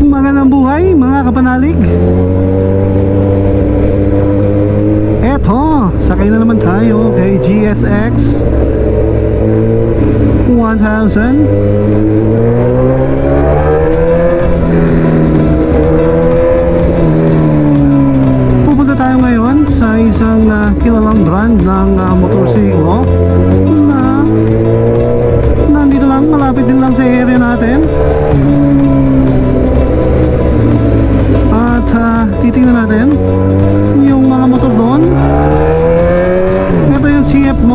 Magandang buhay mga kapanalig. Eto, sakay na naman tayo kay GSX 1000 Pupunta tayo ngayon sa isang ah, kilalang brand ng uh, motorsiklo na nandito lang, malapit din lang sa area natin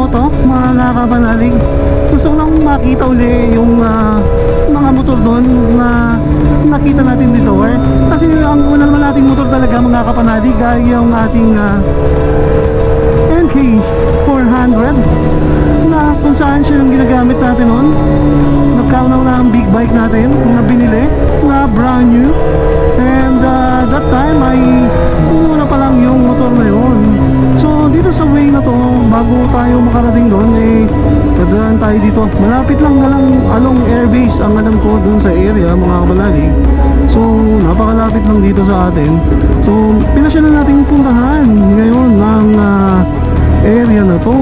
CF Moto mga nakakabanalig gusto ko lang makita uli yung ah, mga motor doon na nakita natin before. Kasi ang una naman nating motor talaga mga kapanalig ay yung ating ah, NK 400 na kung saan siya yung ginagamit natin noon. Nagkaunaw na ang big bike natin na binili na brand new. And uh, that time ay una pa lang yung motor na yun so dito sa way na to bago tayo makarating doon eh dadaan tayo dito. Malapit lang na lang along airbase ang alam ko doon sa area mga kabalalig so napakalapit lang dito sa atin. So pinasya na natin puntahan ngayon ng ah, area na to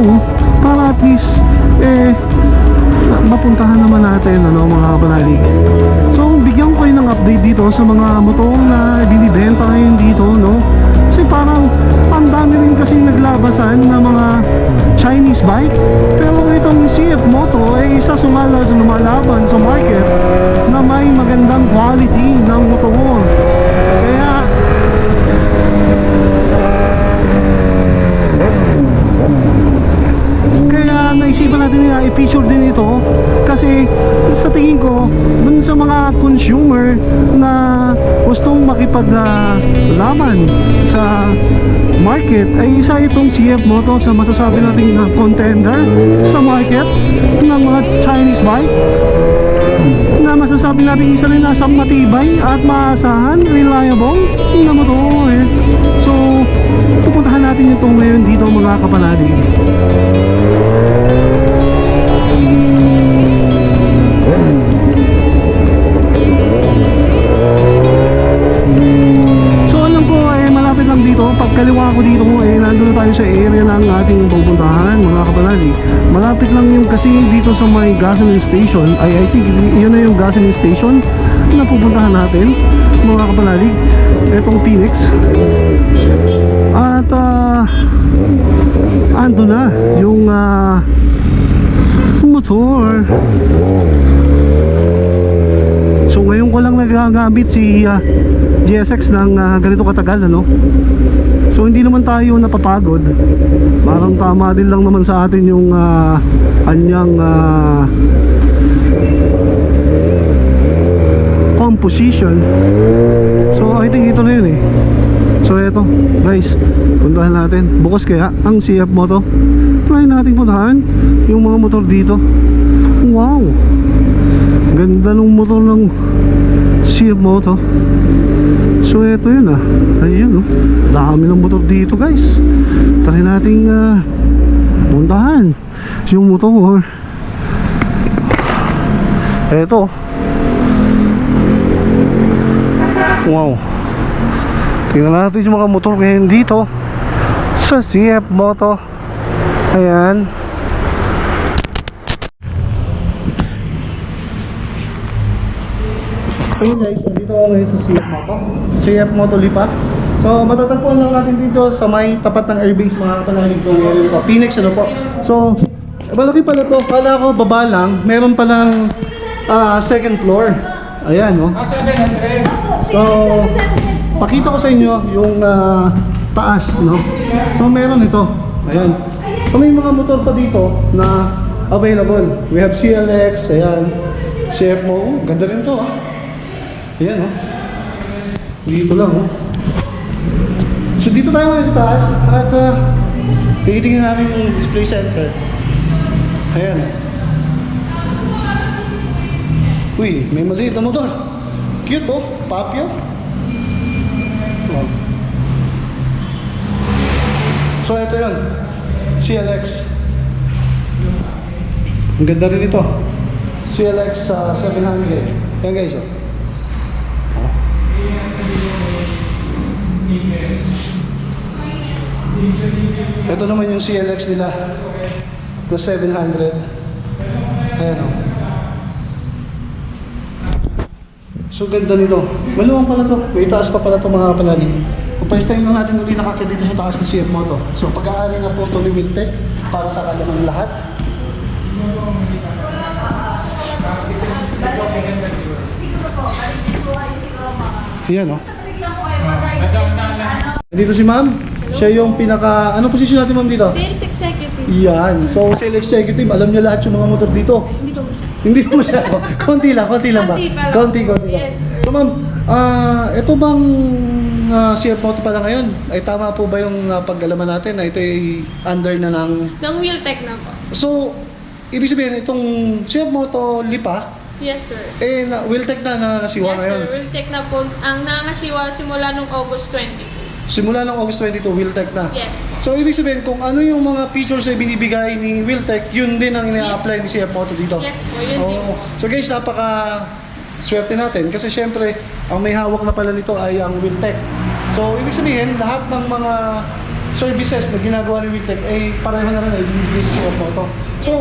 para at least eh mapuntahan naman natin ano mga kapanalig so bigyan ko kayo ng update dito sa mga motor na binibenta ngayon dito no kasi parang ang dami rin kasi naglabasan na mga Chinese bike. Pero itong CF Moto ay isa sumala sa lumalaban sa market na may magandang quality ng motor. Kaya Kaya naisipan natin na i-feature din ito kasi sa tingin ko sa mga consumer na gustong makipaglaban sa market ay isa itong CF Moto sa masasabi nating na contender sa market ng mga Chinese bike na masasabi natin isa rin nasa matibay at maasahan, reliable na motor eh. So, pupuntahan natin ito ngayon dito mga kapanalig. Gasoline station Ay I think yun na yung gasoline station na pupuntahan natin mga kapanali Etong Phoenix. At ah ando na yung ah, motor So ngayon ko lang nagagamit si ah, GSX ng ah, ganito katagal ano. So hindi naman tayo napapagod. Parang tama din lang naman sa atin yung ah, anyang ah, composition. So I think ito na yun eh. So eto guys, puntahan natin. Bukas kaya ang CF Moto. Try natin puntahan yung mga motor dito. Wow! Ganda ng motor ng CF Moto. So eto yun ah. Ayun oh. Dami ng motor dito guys. Try nating ah, puntahan yung motor. Eto. Wow. Tingnan natin yung mga motor ngayon dito sa CF Moto. Ayan. Yun guys, nandito ako ngayon sa CF Moto. CF Moto Lipa. So matatagpuan lang natin dito sa may tapat ng airbase mga kapanalig kong area po Phoenix ano po? So, malaki pala to. Kala ko baba lang, meron palang ah, second floor. Ayan no So, pakita ko sa inyo yung ah, taas no? So meron ito. Ayan. So may mga motor pa dito na available. We have CLX, ayan. CF Mo, oh, ganda rin to ah Ayan, oh. Dito lang, oh. So, dito tayo ngayon sa taas at uh, titingnan namin yung display center. Ayan. Uy, may maliit na motor. Cute, oh. Papio. Oh. So, ito yun. CLX. Ang ganda rin ito. CLX uh, 700. Yan guys, oh. Ito naman yung CLX nila. Na 700. Ayan o. So ganda nito. Maluwang pala to. May taas pa pala to mga kapalali. Kung first time lang natin uli nakakita dito sa taas ng CF Moto. So pag-aari na po ito ni Wintec para sa kalaman lahat. Yan o. Dito si ma'am. Siya yung pinaka... Ano posisyon natin ma'am dito? Sales executive. Yan. So, sales executive, alam niya lahat yung mga motor dito. Hindi ko siya. Hindi mo siya. konti lang, konti lang ba? Konti. Konti, konti lang. Yes, sir. So, ma'am, ah, ito bang uh, CF Moto pala ngayon? Ay tama po ba yung uh, paggalaman natin na ito ay under na ng... Ng Wheeltech na po. So, ibig sabihin, itong CF Moto Lipa, Yes, sir. eh, na, Wiltec na nangasiwa yes, ngayon. sir. Wheeltech na po. Ang nangasiwa simula nung August 22. Simula ng August 22, Wiltec na. Yes. So, ibig sabihin, kung ano yung mga features na binibigay ni Wiltec, yun din ang ina-apply ni CF Moto dito. Yes po, yun din Oo. po. So guys, napaka swerte natin kasi syempre, ang may hawak na pala nito ay ang Wiltec. So, ibig sabihin, lahat ng mga services na ginagawa ni Wiltec ay pareho na rin ay binibigay sa CF Moto. So,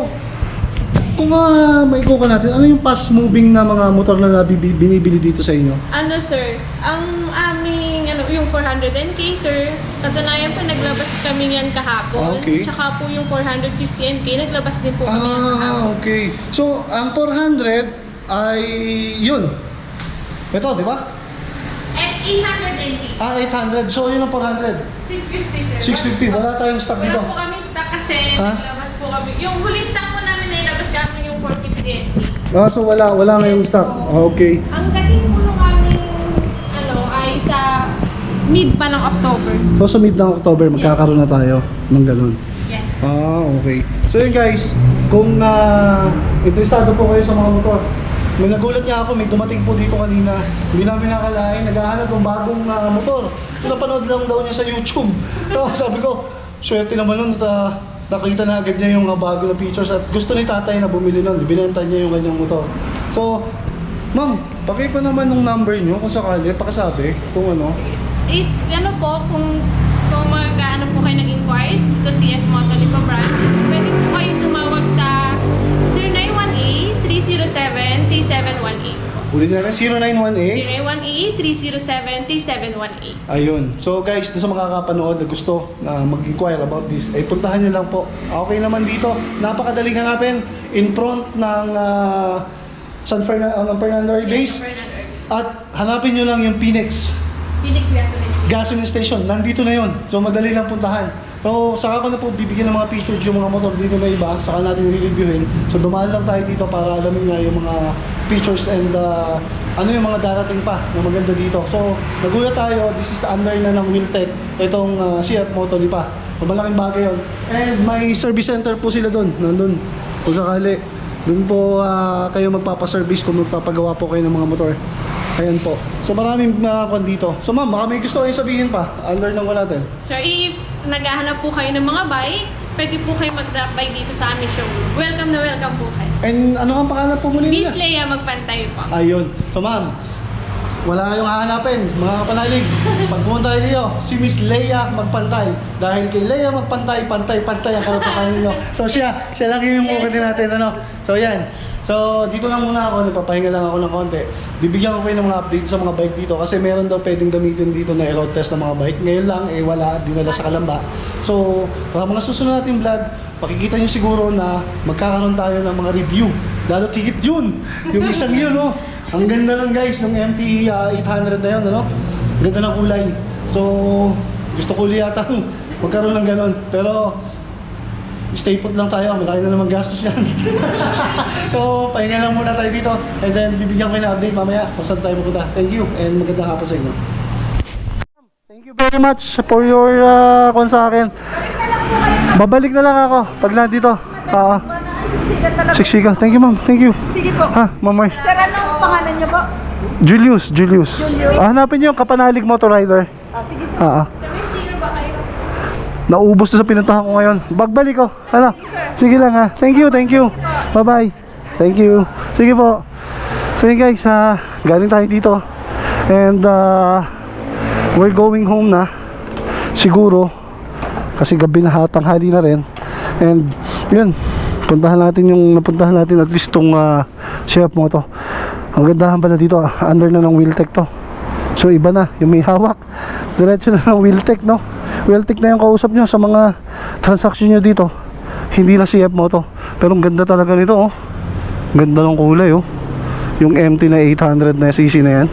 kung uh, maikuha natin, ano yung fast moving na mga motor na nabibi- binibili dito sa inyo? Ano, sir? Ang aming, ano, yung 410K, sir, katunayan po, naglabas kami yan kahapon. Okay. Tsaka po yung 450NK, naglabas din po kami yan kahapon. Ah, okay. So, ang 400 ay yun. Ito, di ba? At 800NK, Ah, 800. So, yun ang 400. 650, sir. 650. Wala tayong stock Wala dito. po kami stock kasi Ha? naglabas po kami. Yung huling stock po namin na ilabas kami 450NK. Ah, so wala, wala ngayong stock. Ah, okay. Ang dating po nung aming ano ay sa mid pa ng October. So sa mid ng October, magkakaroon na tayo ng ganun. Yes. Ah, okay. So yun guys, kung na interesado po kayo sa mga motor, may nagulat nga ako, may dumating po dito kanina. Hindi namin nakalain, naghahanap ng bagong ah, motor. So napanood lang daw niya sa YouTube. So sabi ko, swerte naman nun at ah, nakita na agad niya yung mga bago na features at gusto ni tatay na bumili nun. Binenta niya yung kanyang motor. So, ma'am, paki pa naman ng number niyo kung sakali, pakisabi kung ano. If ano po kung kung mag-ano po kayo ng inquiries dito sa CF Motolipa branch, pwede po kayo tumawag sa 0918-307-3718 po. Ulitin natin, 0918. 0918-307-3718. Ayun. So guys, doon sa mga kapanood na gusto na mag-inquire about this, ay puntahan nyo lang po. Okay naman dito. Napakadaling hanapin in front ng ah, San Fernando, Fernando Air Base. At hanapin nyo lang yung Phoenix Phoenix Gasoline Station. gasoline station. Nandito na yon. So madali lang puntahan. So saka ko na po bibigyan ng mga pictures yung mga motor dito na iba. Saka natin re-reviewin. So dumaan lang tayo dito para alamin nga yung mga features and ah, ano yung mga darating pa na maganda dito. So nagulat tayo. This is under na ng Wiltec. Itong uh, CF Moto Lipa. So, malaking bagay yon. And may service center po sila doon. Nandun. Kung sakali. Doon po ah, kayo magpapaservice kung magpapagawa po kayo ng mga motor. Ayan po. So maraming mga kwan dito. So ma'am, baka may gusto kayo sabihin pa. Under ng wala natin. Sir, if naghahanap po kayo ng mga bike, pwede po kayo mag-drop by dito sa aming showroom. Welcome na welcome po kayo. And ano ang pangalan po muli Miss nila? Leia Magpantay po. Ayun. So ma'am, wala kayong hahanapin, mga kapanalig. Pag pumunta kayo dito, si Miss Leia magpantay. Dahil kay Leia magpantay, pantay, pantay ang karapatan ninyo. So siya, siya lang yung mukha natin. Ano? So yan. So dito lang muna ako, nagpapahinga lang ako ng konti. Bibigyan ko kayo ng mga update sa mga bike dito kasi meron daw pwedeng gamitin dito na road test ng mga bike. Ngayon lang, eh wala, dinala sa Kalamba. So, mga mga susunod nating vlog, makikita nyo siguro na magkakaroon tayo ng mga review. Lalo tigit yun. Yung isang yun, no? Ang ganda nun guys, ng MT ah, 800 na yun, ano? Ganda ng kulay. So, gusto ko yata magkaroon ng ganon. Pero, stay put lang tayo. Malaki na naman gastos yan. so, pahinga lang muna tayo dito. And then, bibigyan ko kayo ng update mamaya kung saan tayo pupunta. Thank you and magandang hapon sa inyo. Thank you very much for your uh, kon sa akin. Babalik na lang ako pag nandito. Oo. Siksikan talaga. Siksika. Thank you, ma'am. Thank you. Sige po. Ha, ma'am Mar. Sir, anong pangalan niyo po? Julius, Julius. Julius. Ah, hanapin niyo yung Kapanalig Motor Rider. Ah, sige, sir. Ah, ah. Sir, may sticker ba kayo? Naubos na sa pinuntahan ko ngayon. Bagbalik ko. Ano? Sige lang ha. Thank you, thank you. Bye-bye. Thank you. Sige po. So yun guys, ha, galing tayo dito. And uh, we're going home na. Siguro. Kasi gabi na hatang hali na rin. And yun. Puntahan natin yung napuntahan natin at least tong uh, chef mo to. Ang gandahan pala dito. ah, Under na ng Wheeltech to. So iba na. Yung may hawak. Diretso na ng Wheeltech no. Wheeltech na yung kausap nyo sa mga transaction nyo dito. Hindi na CF mo to. Pero ang ganda talaga nito oh. Ganda ng kulay oh. Yung empty na 800 na cc na yan.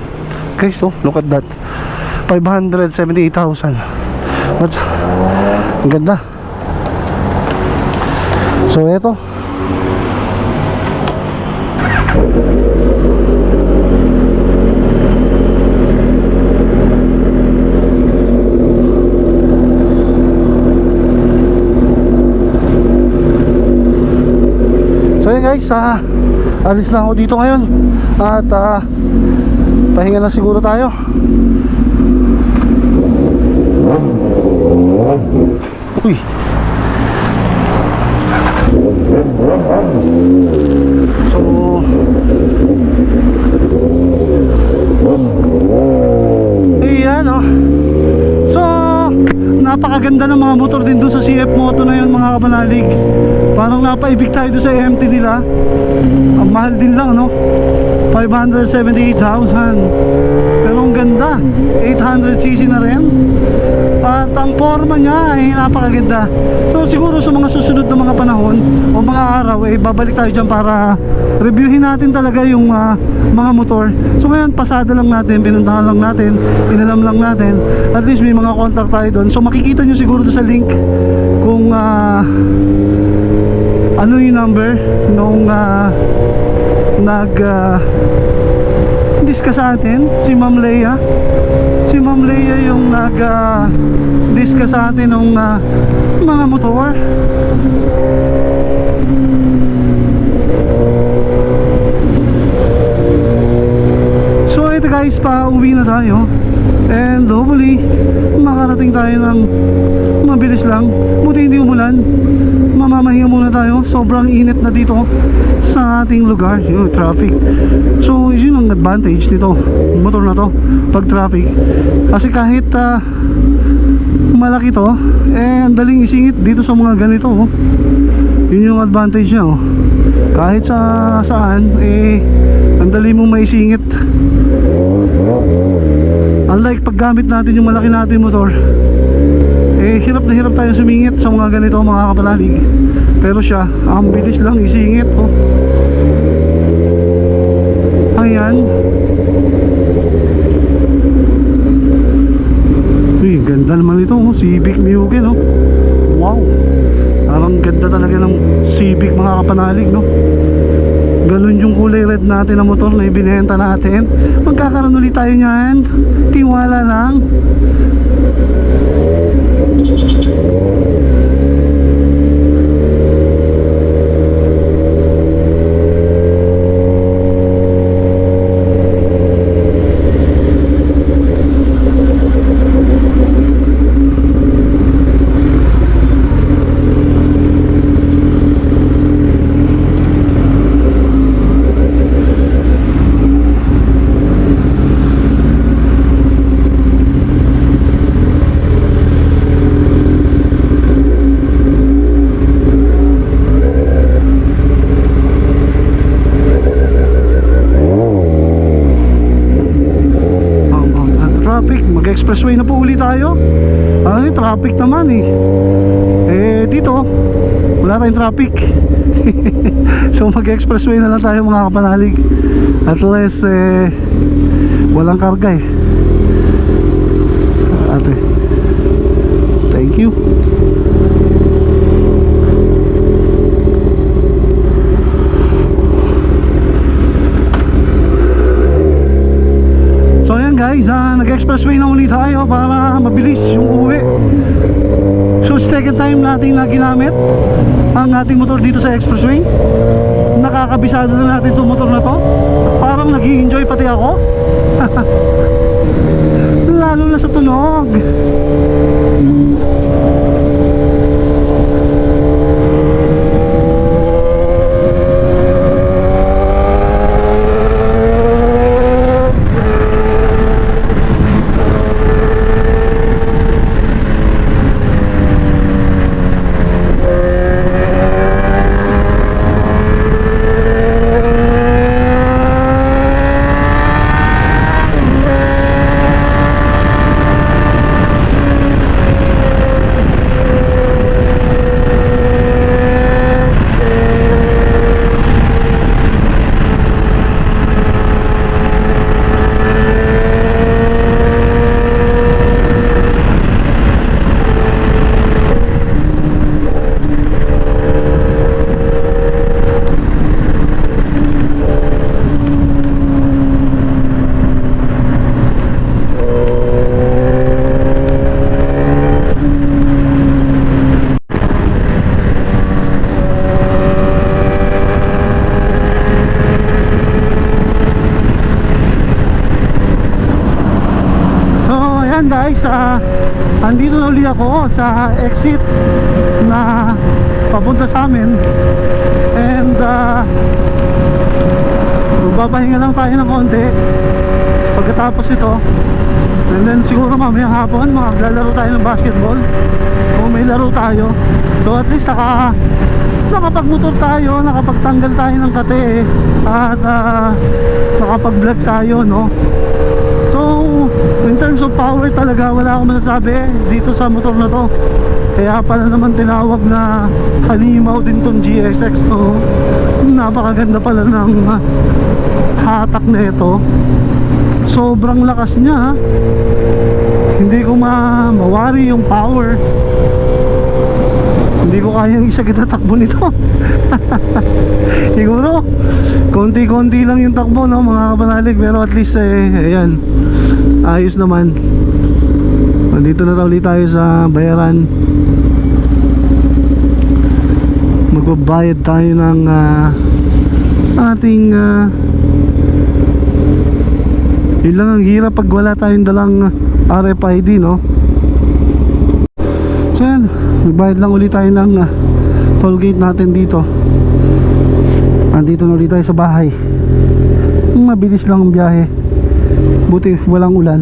Guys, oh, look at that. 578,000. What? Ang ganda. So, eto. Guys, ah, alis na ako dito ngayon. At ah, pahinga na siguro tayo. Uy. So Ayan oh Napakaganda ng mga motor din doon sa CF Moto na yun mga kabanalig. Parang napaibig tayo doon sa MT nila. Ang mahal din lang no? 578,000 Pero ang ganda 800cc na rin. At ang forma niya ay napakaganda. So siguro sa mga susunod na mga panahon O mga araw eh babalik tayo dyan para Reviewin natin talaga yung ah, mga motor. So ngayon pasada lang natin Pinuntahan lang natin Inalam lang natin. At least may mga contact tayo doon. So makikita nyo siguro sa link Kung ah, ano yung number nung ah, nag uh, discuss sa atin? Si Ma'am Leia? Si Ma'am Leia yung nag ah, discuss sa atin ng ah, mga motor ito guys pa uwi na tayo. And hopefully makarating tayo ng mabilis lang. Buti hindi umulan. Mamamahinga muna tayo. Sobrang init na dito sa ating lugar. Yung traffic. So yun ang advantage nito. Motor na to. Pag traffic. Kasi kahit ah, malaki to eh ang daling isingit dito sa mga ganito oh. yun yung advantage niya oh. kahit sa saan eh ang dali mong maisingit unlike paggamit natin yung malaki natin motor eh hirap na hirap tayo sumingit sa mga ganito mga kapalalig pero siya ang bilis lang isingit oh. ayan uy ganda naman ito oh. Civic Mugen oh. wow parang ganda talaga ng Civic mga kapanalig no Red natin na motor na ibinenta natin. Magkakaroon ulit tayo niyan. Tiwala lang ang, ang, ang traffic mag-expressway na po uli tayo. Yung traffic naman eh. Eh dito wala tayong traffic. So mag-expressway na lang tayo mga kapanalig. At least eh walang karga eh. Ate thank you So ayan guys, nag-expressway na ulit tayo para mabilis yung uwi. So second time natin na ginamit ang ating motor dito sa expressway. Nakakabisado na natin itong motor na to. Parang nag enjoy pati ako. Lalo na sa tunog. guys, ah, andito na uli ako sa exit na papunta sa amin. And uh, magpapahinga lang tayo ng konti pagkatapos ito. And then siguro mamaya hapon maglalaro tayo ng basketball kung may laro tayo. So at least naka nakapagmotor tayo, nakapagtanggal tayo ng kate at ah, nakapag-vlog tayo, no? In terms of power talaga wala akong masasabi dito sa motor na to. Kaya pala naman tinawag na halimaw din tong GSX to. Napakaganda pala ng ah, hatak na ito. Sobrang lakas niya. ha. Hindi ko ma mawari yung power. Hindi ko kayang isa kita takbo nito. Siguro, konti-konti lang yung takbo, no, mga kapanalig. Pero at least, eh, ayan, ayos naman. Nandito na ulit tayo sa bayaran. Magbabayad tayo ng ah, ating ah, yun lang ang hirap pag wala tayong dalang RFID, no? So yan, magbayad lang ulit tayo ng ah, toll gate natin dito. Andito na ulit tayo sa bahay. Mabilis lang ang biyahe. Buti walang ulan.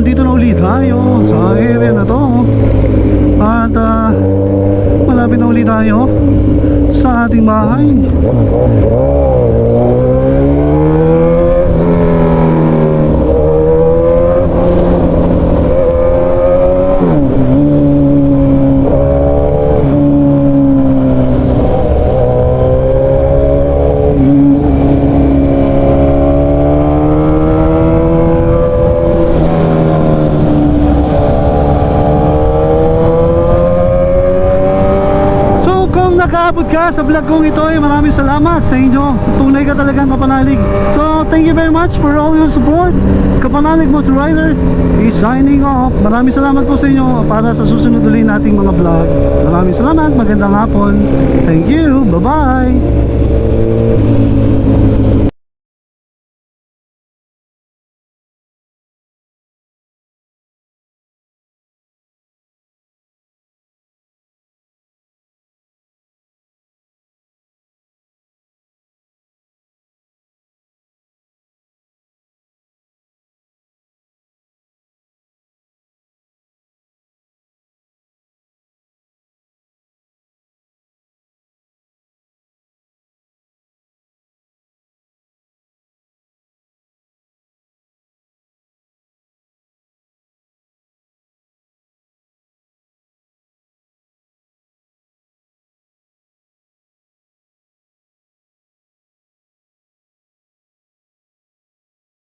Andito na ulit tayo sa area na to. At ah, malapit na ulit tayo sa ating bahay. So nakaabot ka sa vlog kong ito ay maraming salamat sa inyo. Tunay ka talagang kapanalig. So thank you very much for all your support. Kapanalig Motor Rider is signing off. Maraming salamat po sa inyo para sa susunod ulit nating mga vlog. Maraming salamat. Magandang hapon. Thank you. Bye-bye.